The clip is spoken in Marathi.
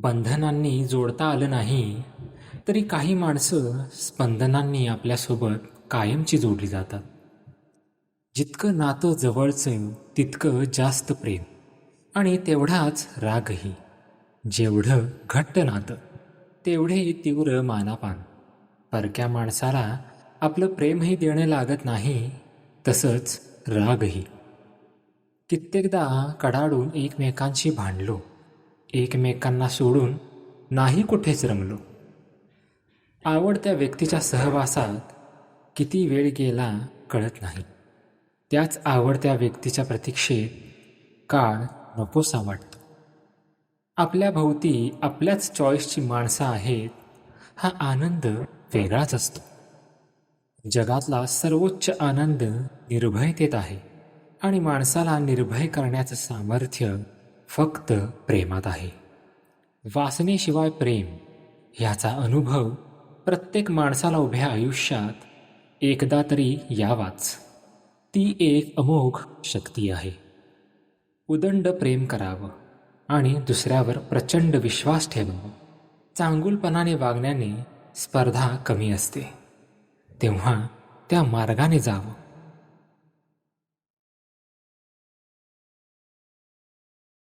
बंधनांनी जोडता आलं नाही तरी काही माणसं स्पंदनांनी आपल्यासोबत कायमची जोडली जातात. जितकं नातं जवळचं तितकं जास्त प्रेम. आणि तेवढाच रागही. जेवढं घट्ट नातं तेवढे तीव्र मानापान. परक्या माणसाला आपलं प्रेमही देणं लागत नाही तसंच रागही. कित्येकदा कडाडून एकमेकांशी भांडलो एकमेकांना सोडून नाही कुठेच रमलो. आवडत्या व्यक्तीच्या सहवासात किती वेळ गेला कळत नाही. त्याच आवडत्या व्यक्तीच्या प्रतीक्षेत काळ नकोसा वाटतो. आपल्या भोवती आपल्याच चॉईसची माणसं आहेत हा आनंद वेगळाच असतो. जगातला सर्वोच्च आनंद निर्भयतेत आहे आणि माणसाला निर्भय करण्याचं सामर्थ्य फक्त प्रेमात आहे. वासनेशिवाय प्रेम ह्याचा अनुभव प्रत्येक माणसाला उभ्या आयुष्यात एकदा तरी यावाच. ती एक अमोघ शक्ती आहे. उदंड प्रेम करावं आणि दुसऱ्यावर प्रचंड विश्वास ठेवावा. चांगुलपणाने वागण्याने स्पर्धा कमी असते. तेव्हा त्या मार्गाने जावं.